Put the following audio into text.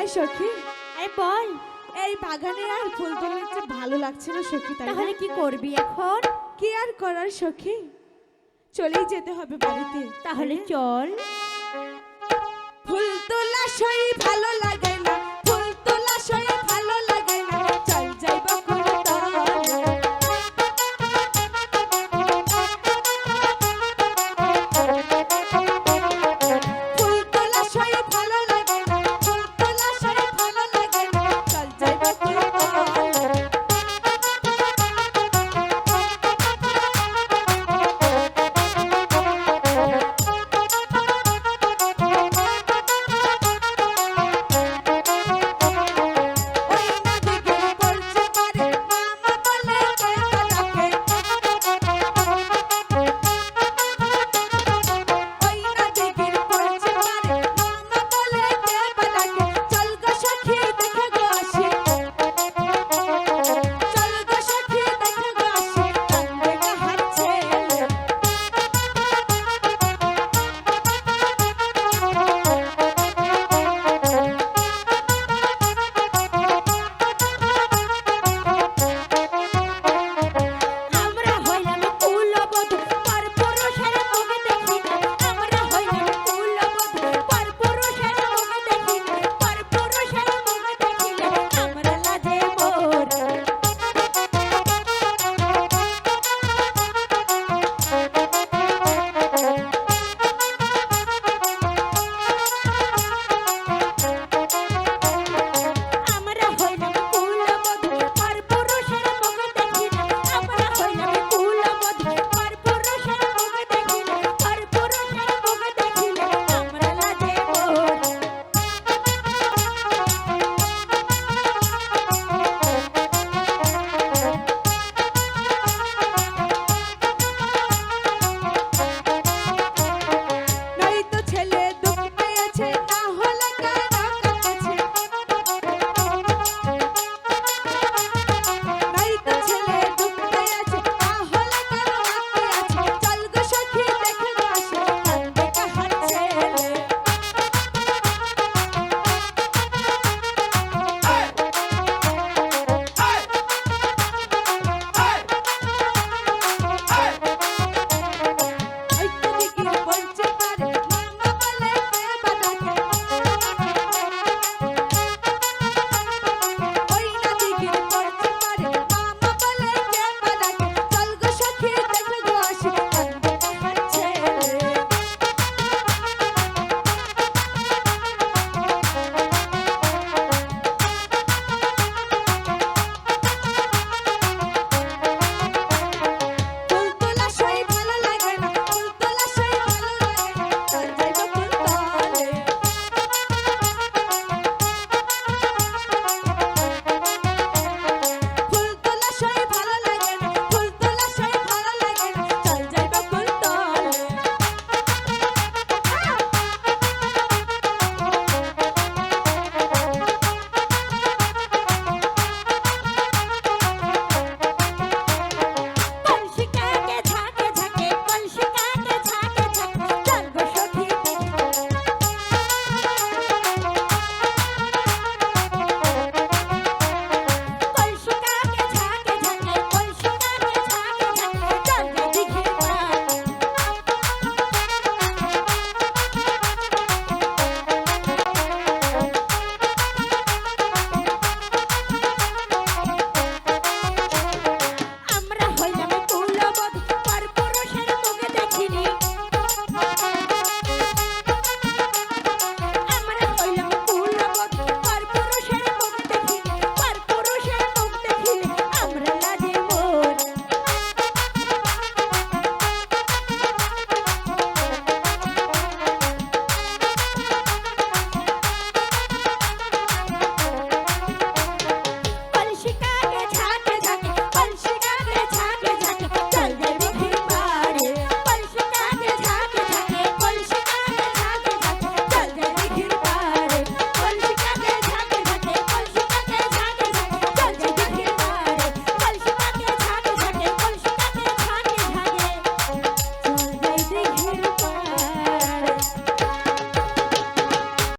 এই সখি? এই বল। এই বাগানে আর ফুল তুলতে ভালো লাগছে না সখি তাই তাহলে কি করবি এখন? কি আর করার সখি? চলেই যেতে হবে বাড়িতে। তাহলে চল। ফুল তোলা সই ভালো লাগে